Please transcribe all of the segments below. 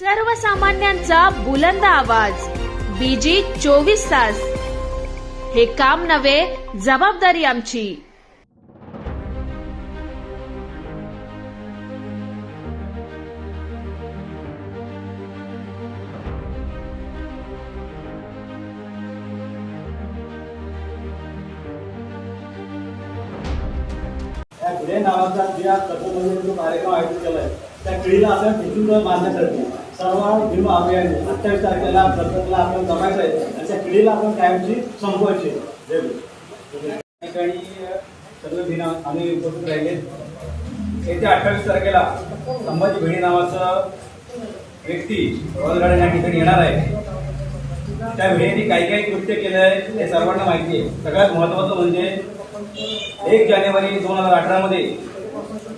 सर्वसामान्यांचा बुलंद आवाज. बीजी चोवीस तास. हे काम नव्हे जबाबदारी आमची. त्या भिडे नावाचा ज्या तत्वबंधीने जो कार्यक्रम आयोजित केलाय त्या पिढीला आपण मान्य मारण्यासाठी सर्व भीम अभियान अठ्ठावीस तारखेला प्रत्येकाला आपण जमायचं आहे. आणि त्या पिढीला आपण कायमची संपवायची आहे. ठिकाणी सर्व भिन आम्ही उपस्थित राहिले. येत्या अठ्ठावीस तारखेला संभाजी भेणी नावाचं व्यक्ती रोजगार या ठिकाणी येणार आहे. त्या वेळेने काही काही कृत्य केलं आहे हे सर्वांना माहिती आहे. सगळ्यात महत्वाचं म्हणजे एक जानेवारी दोन हजार अठरा मध्ये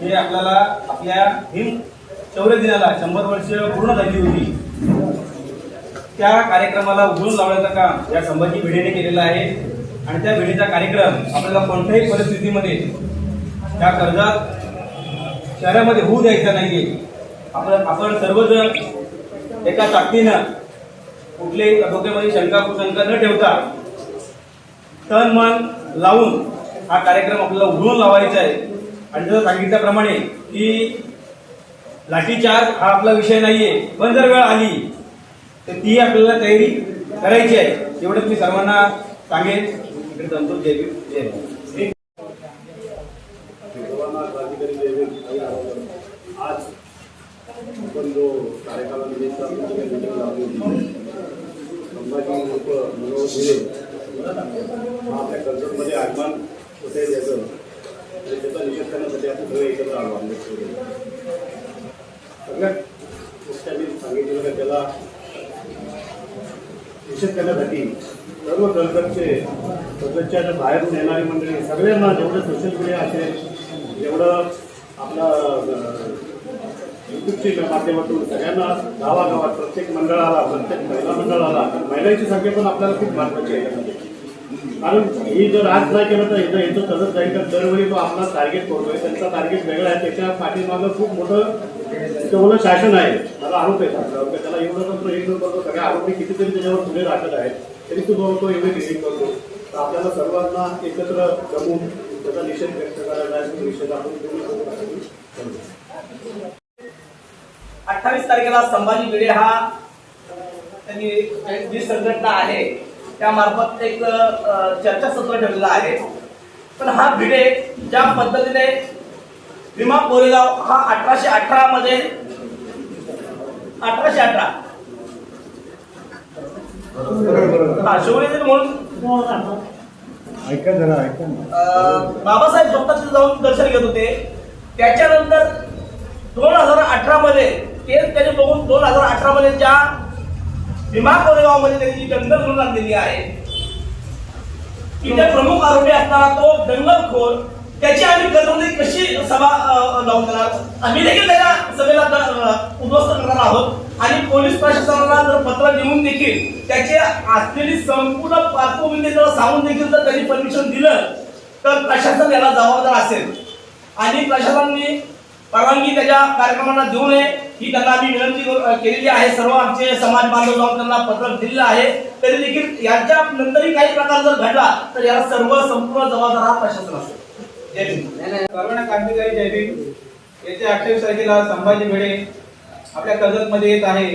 हे आपल्याला आपल्या हिम शौर्य दिनाला शंभर वर्ष पूर्ण झाली होती. त्या कार्यक्रमाला उघडून लावण्याचं काम या संभाजी भिडेने केलेलं आहे. आणि त्या भिडेचा कार्यक्रम आपल्याला कोणत्याही परिस्थितीमध्ये त्या कर्जात शहरामध्ये होऊ द्यायचा नाहीये. आपण आपण सर्वजण एका ताकदीनं कुठल्याही डोक्यामध्ये शंका कुशंका न ठेवता तन मन लावून हा कार्यक्रम आपल्याला उघडून लावायचा आहे. आणि जसं सांगितल्याप्रमाणे की लाठीचार्ज हा आपला विषय नाहीये. पण जर वेळ आली तर ती आपल्याला तयारी करायची आहे. एवढंच मी सर्वांना सांगेन. इकडे जमतो जय जय आज आपण जो कार्यक्रमानिमित्त संभाजी लोक मनोहर आपल्या कर्जतमध्ये आगमन होते त्याचं. त्याचा निषेध करण्यासाठी आपण सगळे एकत्र आलो आंबेडकर. सांगितलेलं का त्याला? निषेध करण्यासाठी सर्व कर्जतचे कर्जतच्या बाहेरून येणारी मंडळी सगळ्यांना जेवढं सोशल मीडिया असेल जेवढं आपलं युट्यूबच्या माध्यमातून सगळ्यांना गावागावात प्रत्येक मंडळाला प्रत्येक महिला मंडळाला महिलांची संख्या पण आपल्याला खूप महत्वाची आहे. कारण ही जर आज नाही केलं तर इथं येतो तसंच जाईल. तर दरवेळी तो आपला टार्गेट करतोय त्यांचा टार्गेट वेगळा आहे त्याच्या पाठीमागं खूप मोठं तेवढं शासन आहे. मला आरोप आहे. त्याला एवढं करतो हे करतो सगळ्या आरोपी कितीतरी त्याच्यावर पुढे राहत आहेत. तरी तो तो- तो एवढे डिलीट करतो. तर आपल्याला सर्वांना एकत्र जमून त्याचा निषेध व्यक्त करायला आहे निषेध आपण अठ्ठावीस तारखेला संभाजी भिडे हा त्यांनी जी संघटना आहे त्यामार्फत एक चर्चासत्र ठेवलेला आहे. पण हा भिडे ज्या पद्धतीने भीमा कोरेगाव हा अठराशे अठरा मध्ये अठराशे अठरा. हा म्हणून. ऐका जरा ऐका ना. अं, बाबासाहेब स्वतः जाऊन दर्शन घेत होते. त्याच्यानंतर दोन हजार अठरा मध्ये तेच त्याने बघून दोन हजार अठरा मध्ये ज्या भीमा कोरेगावमध्ये त्यांनी जी दंगल घडून आणलेली आहे तिथे प्रमुख आरोपी असणारा तो दंगलखोर त्याची आम्ही कर्जमध्ये कशी सभा लावून देणार? आम्ही देखील त्याच्या सभेला द- अं, उद्ध्वस्त करणार आहोत आणि पोलीस प्रशासनाला जर पत्र लिहून देखील त्याची असलेली संपूर्ण पार्श्वभूमी जर सांगून देखील जर त्यांनी परमिशन दिलं तर प्रशासन याला जबाबदार असेल. आणि प्रशासनाने परवानगी त्याच्या कार्यक्रमांना देऊ नये ही त्यांना आम्ही विनंती केलेली आहे. सर्व आमचे समाज बांधव जाऊन त्यांना पत्र दिलेलं आहे. तरी देखील यांच्या नंतरही काही प्रकार जर घडला तर याला सर्व संपूर्ण जबाबदार हा प्रशासन असेल. जय भीम. सर्वांना क्रांतिकारी जय भीम. येत्या अठ्ठावीस तारखेला संभाजी भिडे आपल्या कर्जतमध्ये येत आहे.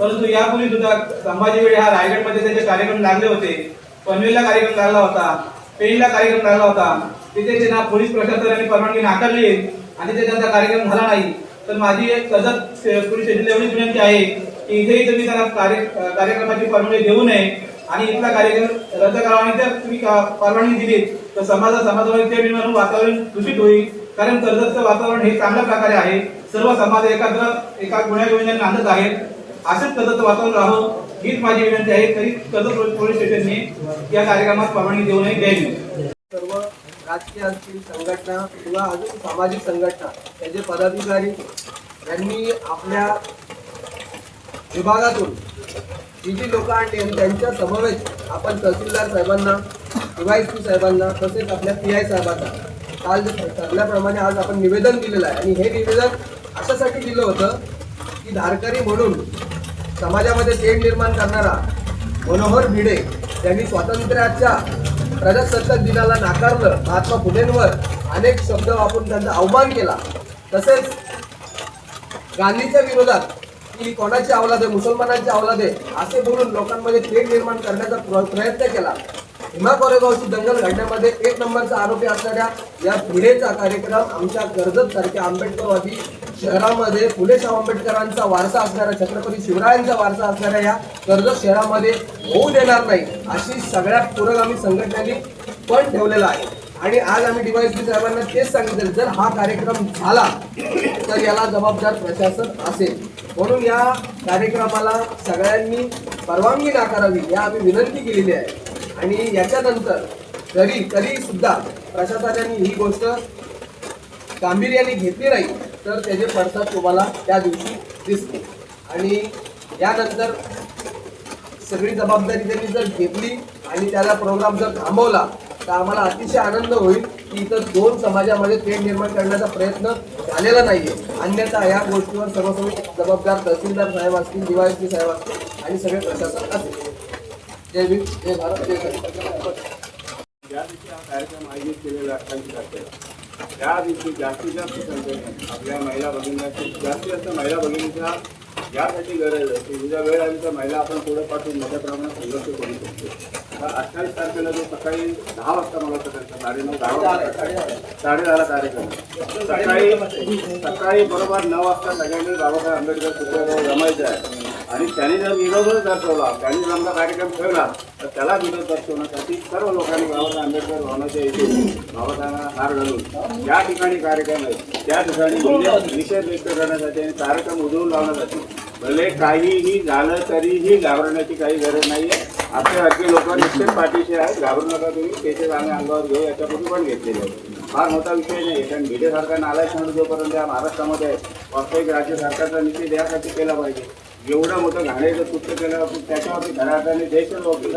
परंतु यापूर्वी सुद्धा संभाजी वेळे हा रायगडमध्ये त्याचे कार्यक्रम लागले होते. पनवेलला कार्यक्रम लागला होता. पेणला कार्यक्रम लागला होता. तिथे त्यांना पोलीस प्रशासनाने परवानगी नाकारली आणि ते त्यांचा कार्यक्रम झाला नाही. तर माझी एक कर्जत पोलीस स्टेशनला एवढीच विनंती आहे की इथेही तुम्ही त्यांना कार्य कार्यक्रमाची परवानगी देऊ नये आणि इथला कार्यक्रम रद्द करावा आणि जर तुम्ही का- परवानगी दिली तर समाजा समाजामध्ये ते वातावरण दूषित होईल. कारण कर्जतचं वातावरण हे चांगल्या प्रकारे आहे. सर्व समाज एकत्र एका गुन्ह्या नांदत आहेत. असेच कदत वातावरण राहो. हीच माझी विनंती आहे. तरी कदत पोलीस स्टेशनने या कार्यक्रमात परवानगी देऊ नये. द्यावी सर्व राजकीय असतील संघटना किंवा अजून सामाजिक संघटना त्याचे पदाधिकारी यांनी आपल्या विभागातून जी जी लोक आणली आहेत, त्यांच्या समवेत आपण तहसीलदार साहेबांना डीवायसपी साहेबांना तसेच आपल्या पी आय साहेबांना काल ठरल्याप्रमाणे आज आपण निवेदन दिलेलं आहे. आणि हे निवेदन अशासाठी दिलं होतं की धारकरी म्हणून समाजामध्ये तेढ निर्माण करणारा मनोहर भिडे यांनी स्वातंत्र्याच्या प्रजासत्ताक दिनाला नाकारलं. महात्मा फुलेंवर अनेक शब्द वापरून त्यांचा अवमान केला. तसेच गांधीच्या विरोधात की कोणाची अवलाद आहे मुसलमानांची अवलाद आहे असे बोलून लोकांमध्ये तेढ निर्माण करण्याचा प्र- प्रयत्न केला. भीमा कोरेगावची दंगल घडण्यामध्ये एक नंबरचा आरोपी असणाऱ्या या पुढेचा कार्यक्रम आमच्या कर्जत सारख्या आंबेडकरवादी शहरामध्ये फुले शाह आंबेडकरांचा वारसा असणाऱ्या छत्रपती शिवरायांचा वारसा असणाऱ्या या कर्जत शहरामध्ये होऊ देणार नाही अशी सगळ्या पुरोगामी संघटनांनी पण ठेवलेला आहे. आणि आज आम्ही डीवायसी साहेबांना तेच सांगितलं जर हा कार्यक्रम झाला तर याला जबाबदार प्रशासन असेल. म्हणून या कार्यक्रमाला सगळ्यांनी परवानगी नाकारावी या आम्ही विनंती केलेली आहे. आणि याच्यानंतर तरी तरी सुद्धा प्रशासनाने ही गोष्ट गांभीर्याने घेतली नाही तर त्याचे पडसाद तुम्हाला त्या दिवशी दिसते आणि यानंतर सगळी जबाबदारी त्यांनी जर घेतली आणि त्याला प्रोग्राम जर थांबवला तर आम्हाला अतिशय आनंद होईल की इथं दोन समाजामध्ये थेट निर्माण करण्याचा प्रयत्न झालेला आहे अन्यथा या गोष्टीवर सर्वसर्व जबाबदार तहसीलदार साहेब असतील डीवायसपी साहेब असतील आणि सगळे प्रशासन असेल जय भीम जय भारत जय ज्या दिवशी हा कार्यक्रम आयोजित केलेला आहे अठ्ठावीस तारखेला त्या दिवशी जास्तीत जास्त संख्येने आपल्या महिला भगिनींची जास्तीत जास्त महिला भगिनींच्या यासाठी गरज आहे की उद्या वेळ आली तर महिला आपण पुढे पाठवून मोठ्या प्रमाणात संघर्ष करू शकतो तर अठ्ठावीस तारखेला जो सकाळी दहा वाजता मला वाटतं साडे नऊ दहा वाजता साडेदहाला कार्यक्रम सकाळी सकाळी बरोबर नऊ वाजता सगळ्यांनी बाबासाहेब आंबेडकर पुतळ्याजवळ जमायचं आहे आणि त्यांनी जर विरोधच दर्शवला त्यांनी जर आमचा कार्यक्रम ठेवला तर त्याला विरोध दर्शवण्यासाठी सर्व लोकांनी बाबासाहेब आंबेडकर भवनाच्या इथे बाबासाहेबांना हार घालून ज्या ठिकाणी कार्यक्रम आहे त्या ठिकाणी म्हणजे निषेध व्यक्त करण्यासाठी आणि कार्यक्रम उजवून लावण्यासाठी भले काहीही झालं तरीही घाबरण्याची काही गरज नाही आहे आपल्यासारखे लोक निश्चित पाठीशी आहेत. घाबरू नका तुम्ही. केसेस आम्ही अंगावर घेऊ याच्यापूर्वी पण घेतलेले आहे. फार मोठा विषय नाही कारण भिडेसारखा नालायक म्हणून जोपर्यंत या महाराष्ट्रामध्ये आहे, वास्तविक राज्य सरकारचा निषेध यासाठी केला पाहिजे. एवढं मोठं घाणेचं कृत्य केलं त्याच्यावरती खऱ्या अर्थाने देश वकील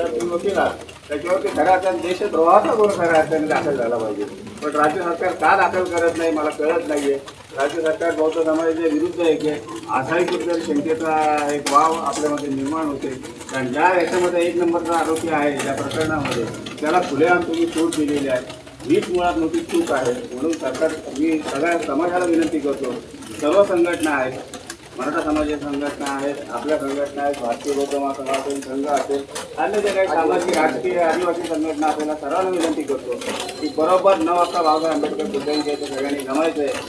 त्याच्यावरती खऱ्या अर्थाने देशद्रोहाचा गुन्हा खऱ्या अर्थाने दाखल झाला पाहिजे. पण राज्य सरकार का दाखल करत नाही मला कळत नाहीये. राज्य सरकार बौद्ध समाजाच्या विरुद्ध आहे. की असाही कुठेतरी शंकेचा एक वाव आपल्यामध्ये निर्माण होते. कारण ज्या याच्यामध्ये एक नंबरचा आरोपी आहे या प्रकरणामध्ये त्याला खुलेआम तुम्ही सूट दिलेली आहे. हीच मुळात मोठी चूक आहे. म्हणून सरकार मी सगळ्या समाजाला विनंती करतो. सर्व संघटना आहेत मराठा समाजाच्या संघटना आहेत आपल्या संघटना आहेत भारतीय बौद्ध सभा असेल संघ असेल अन्य जे काही सामाजिक राजकीय आदिवासी संघटना आपल्याला सर्वांना विनंती करतो की बरोबर नऊ वाजता बाबासाहेब आंबेडकर पुतळ्यांच्या सगळ्यांनी जमायचं आहे